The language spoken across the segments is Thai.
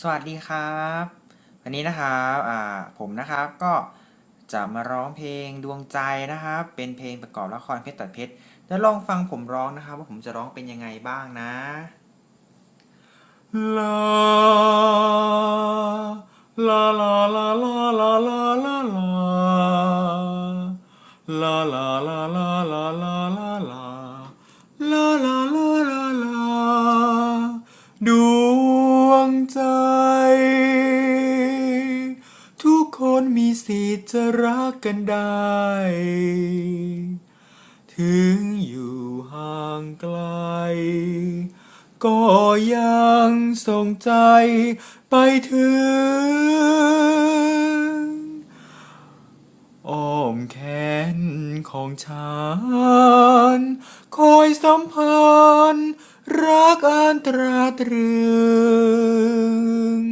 สวัสดีครับ วันนี้นะครับอ่าผมนะครับก็จะมาร้องเพลงดวงใจนะครับ เป็นเพลงประกอบละครเพชรตัดเพชรแล้วลองฟังผมร้องนะครับ ว่าผมจะร้องเป็นยังไงบ้างนะลาลาลาลาลาลาลาลาลาลาลาลาลาลาลา สิทธิ์จะรักกันได้ ถึงอยู่ห่างไกล ก็ยังส่งใจไปถึง อ้อมแขนของฉัน คอยสัมพันธ์รักอันตราตรึง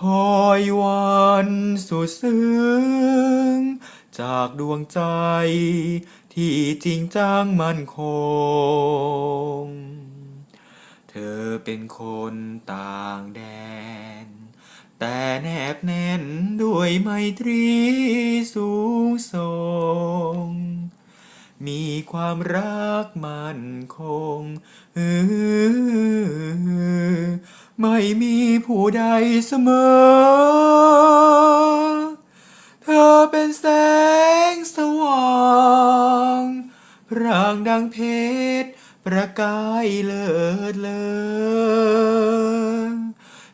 คอยวันสุดซึ้ง จากดวงใจ ที่จริงจังมั่นคง เธอเป็นคนต่างแดน แต่แนบแน่นด้วยไมตรีสูงส่ง มีความรักมั่นคงออไม่มีผู้ใดเสมอ เธอเป็นแสงสว่างพรางดังเพชรประกายเลิศเลอ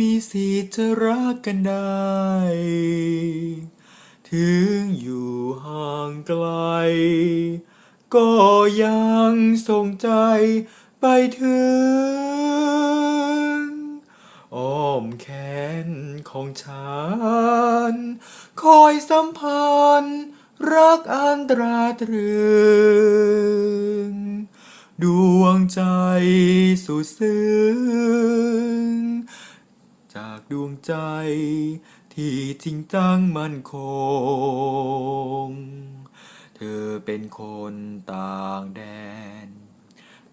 มีสิทธิ์จะรักกันได้ ถึงอยู่ห่างไกล ก็ยังส่งใจไปถึง อ้อมแขนของฉัน คอยสัมพันธ์รักอันตราตรึง ดวงใจสุดซึ้ง จากดวงใจ ที่จริงจังมั่นคง เธอเป็นคนต่างแดน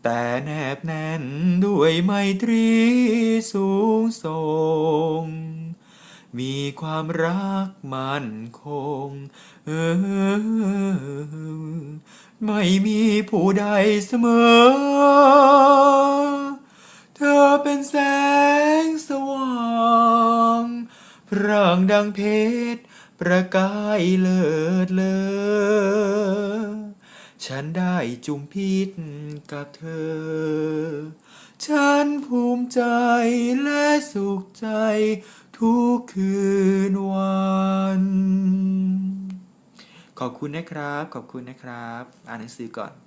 แต่แนบแน่นด้วยไมตรีสูงส่ง มีความรักมั่นคง เออ ไม่มีผู้ใดเสมอ เธอเป็นแสง ร่างดังเพชร ประกายเลิศเลอฉันได้จุมพิษกับเธอ ฉันภูมิใจและสุขใจทุกคืนวัน ขอบคุณนะครับ ขอบคุณนะครับ อ่านหนังสือก่อน